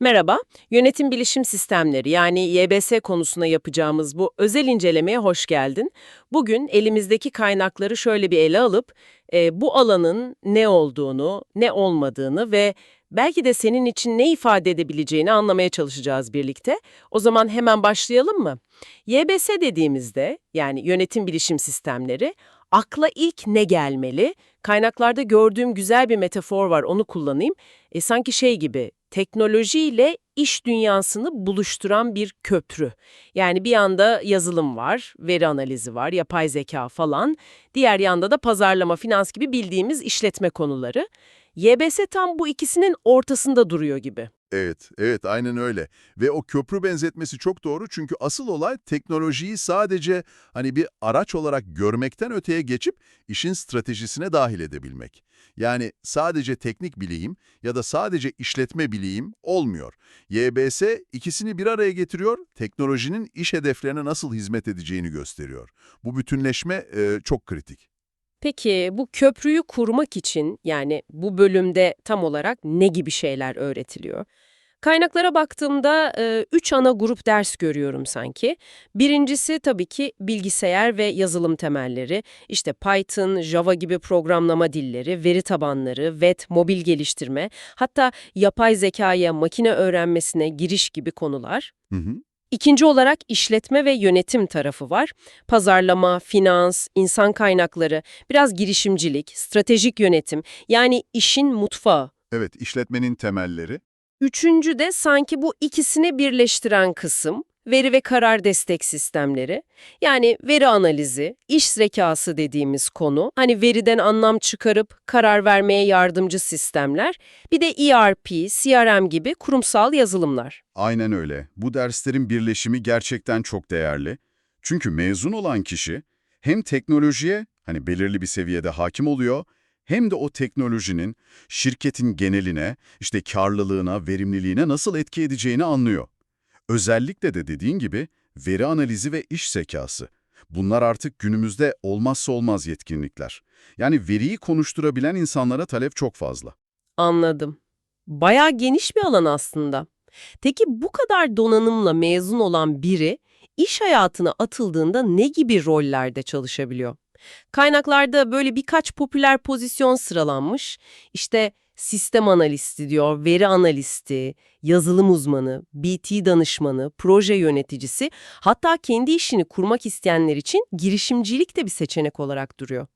Merhaba, yönetim bilişim sistemleri yani YBS konusuna yapacağımız bu özel incelemeye hoş geldin. Bugün elimizdeki kaynakları şöyle bir ele alıp e, bu alanın ne olduğunu, ne olmadığını ve belki de senin için ne ifade edebileceğini anlamaya çalışacağız birlikte. O zaman hemen başlayalım mı? YBS dediğimizde yani yönetim bilişim sistemleri akla ilk ne gelmeli? Kaynaklarda gördüğüm güzel bir metafor var onu kullanayım. E, sanki şey gibi teknolojiyle iş dünyasını buluşturan bir köprü. Yani bir yanda yazılım var, veri analizi var, yapay zeka falan. Diğer yanda da pazarlama, finans gibi bildiğimiz işletme konuları. YBS tam bu ikisinin ortasında duruyor gibi. Evet, evet aynen öyle. Ve o köprü benzetmesi çok doğru çünkü asıl olay teknolojiyi sadece hani bir araç olarak görmekten öteye geçip işin stratejisine dahil edebilmek. Yani sadece teknik bileyim ya da sadece işletme bileyim olmuyor. YBS ikisini bir araya getiriyor, teknolojinin iş hedeflerine nasıl hizmet edeceğini gösteriyor. Bu bütünleşme e, çok kritik. Peki bu köprüyü kurmak için yani bu bölümde tam olarak ne gibi şeyler öğretiliyor? Kaynaklara baktığımda e, üç ana grup ders görüyorum sanki. Birincisi tabii ki bilgisayar ve yazılım temelleri. İşte Python, Java gibi programlama dilleri, veri tabanları, web, mobil geliştirme, hatta yapay zekaya, makine öğrenmesine giriş gibi konular. Hı hı. İkinci olarak işletme ve yönetim tarafı var. Pazarlama, finans, insan kaynakları, biraz girişimcilik, stratejik yönetim yani işin mutfağı. Evet, işletmenin temelleri. Üçüncü de sanki bu ikisini birleştiren kısım, veri ve karar destek sistemleri. Yani veri analizi, iş zekası dediğimiz konu. Hani veriden anlam çıkarıp karar vermeye yardımcı sistemler. Bir de ERP, CRM gibi kurumsal yazılımlar. Aynen öyle. Bu derslerin birleşimi gerçekten çok değerli. Çünkü mezun olan kişi hem teknolojiye hani belirli bir seviyede hakim oluyor hem de o teknolojinin şirketin geneline, işte karlılığına, verimliliğine nasıl etki edeceğini anlıyor. Özellikle de dediğin gibi veri analizi ve iş zekası. Bunlar artık günümüzde olmazsa olmaz yetkinlikler. Yani veriyi konuşturabilen insanlara talep çok fazla. Anladım. Bayağı geniş bir alan aslında. Peki bu kadar donanımla mezun olan biri iş hayatına atıldığında ne gibi rollerde çalışabiliyor? Kaynaklarda böyle birkaç popüler pozisyon sıralanmış. İşte sistem analisti diyor, veri analisti, yazılım uzmanı, BT danışmanı, proje yöneticisi, hatta kendi işini kurmak isteyenler için girişimcilik de bir seçenek olarak duruyor.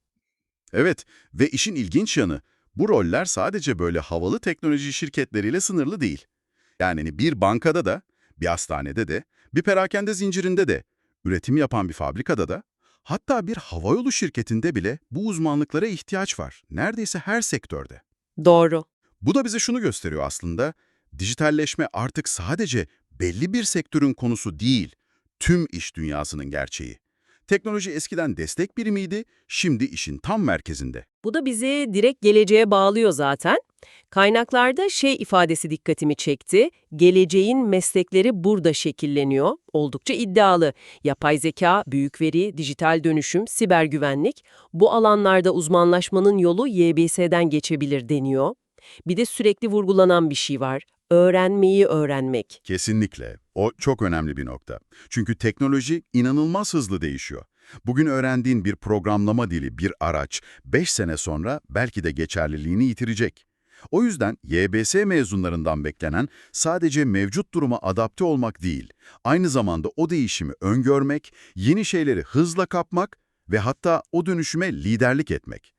Evet ve işin ilginç yanı bu roller sadece böyle havalı teknoloji şirketleriyle sınırlı değil. Yani hani bir bankada da, bir hastanede de, bir perakende zincirinde de, üretim yapan bir fabrikada da, hatta bir havayolu şirketinde bile bu uzmanlıklara ihtiyaç var. Neredeyse her sektörde. Doğru. Bu da bize şunu gösteriyor aslında. Dijitalleşme artık sadece belli bir sektörün konusu değil, tüm iş dünyasının gerçeği. Teknoloji eskiden destek birimiydi, şimdi işin tam merkezinde. Bu da bizi direkt geleceğe bağlıyor zaten. Kaynaklarda şey ifadesi dikkatimi çekti. Geleceğin meslekleri burada şekilleniyor. Oldukça iddialı. Yapay zeka, büyük veri, dijital dönüşüm, siber güvenlik. Bu alanlarda uzmanlaşmanın yolu YBS'den geçebilir deniyor. Bir de sürekli vurgulanan bir şey var. Öğrenmeyi öğrenmek. Kesinlikle. O çok önemli bir nokta. Çünkü teknoloji inanılmaz hızlı değişiyor. Bugün öğrendiğin bir programlama dili, bir araç, 5 sene sonra belki de geçerliliğini yitirecek. O yüzden YBS mezunlarından beklenen sadece mevcut duruma adapte olmak değil, aynı zamanda o değişimi öngörmek, yeni şeyleri hızla kapmak ve hatta o dönüşüme liderlik etmek.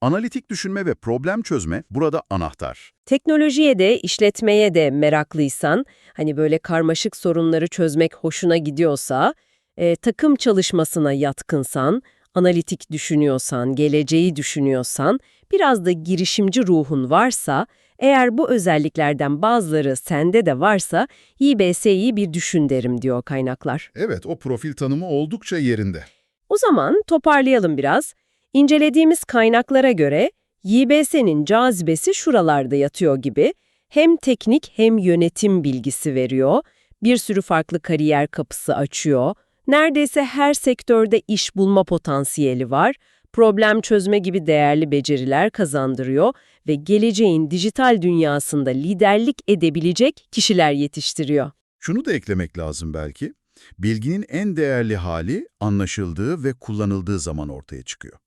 Analitik düşünme ve problem çözme burada anahtar. Teknolojiye de, işletmeye de meraklıysan, hani böyle karmaşık sorunları çözmek hoşuna gidiyorsa, e, takım çalışmasına yatkınsan, analitik düşünüyorsan, geleceği düşünüyorsan, biraz da girişimci ruhun varsa, eğer bu özelliklerden bazıları sende de varsa, YBS'yi bir düşün derim diyor kaynaklar. Evet, o profil tanımı oldukça yerinde. O zaman toparlayalım biraz. İncelediğimiz kaynaklara göre YBS'nin cazibesi şuralarda yatıyor gibi. Hem teknik hem yönetim bilgisi veriyor, bir sürü farklı kariyer kapısı açıyor, neredeyse her sektörde iş bulma potansiyeli var, problem çözme gibi değerli beceriler kazandırıyor ve geleceğin dijital dünyasında liderlik edebilecek kişiler yetiştiriyor. Şunu da eklemek lazım belki. Bilginin en değerli hali anlaşıldığı ve kullanıldığı zaman ortaya çıkıyor.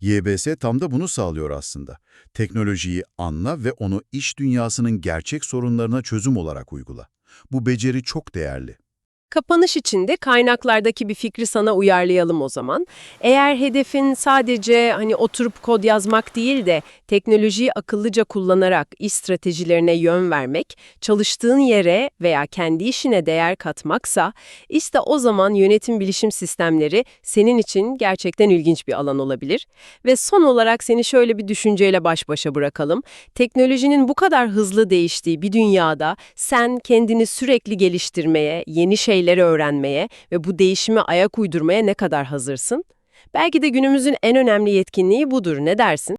YBS tam da bunu sağlıyor aslında. Teknolojiyi anla ve onu iş dünyasının gerçek sorunlarına çözüm olarak uygula. Bu beceri çok değerli. Kapanış için de kaynaklardaki bir fikri sana uyarlayalım o zaman. Eğer hedefin sadece hani oturup kod yazmak değil de teknolojiyi akıllıca kullanarak iş stratejilerine yön vermek, çalıştığın yere veya kendi işine değer katmaksa, işte o zaman yönetim bilişim sistemleri senin için gerçekten ilginç bir alan olabilir. Ve son olarak seni şöyle bir düşünceyle baş başa bırakalım. Teknolojinin bu kadar hızlı değiştiği bir dünyada sen kendini sürekli geliştirmeye, yeni şeyleri öğrenmeye ve bu değişime ayak uydurmaya ne kadar hazırsın? Belki de günümüzün en önemli yetkinliği budur. Ne dersin?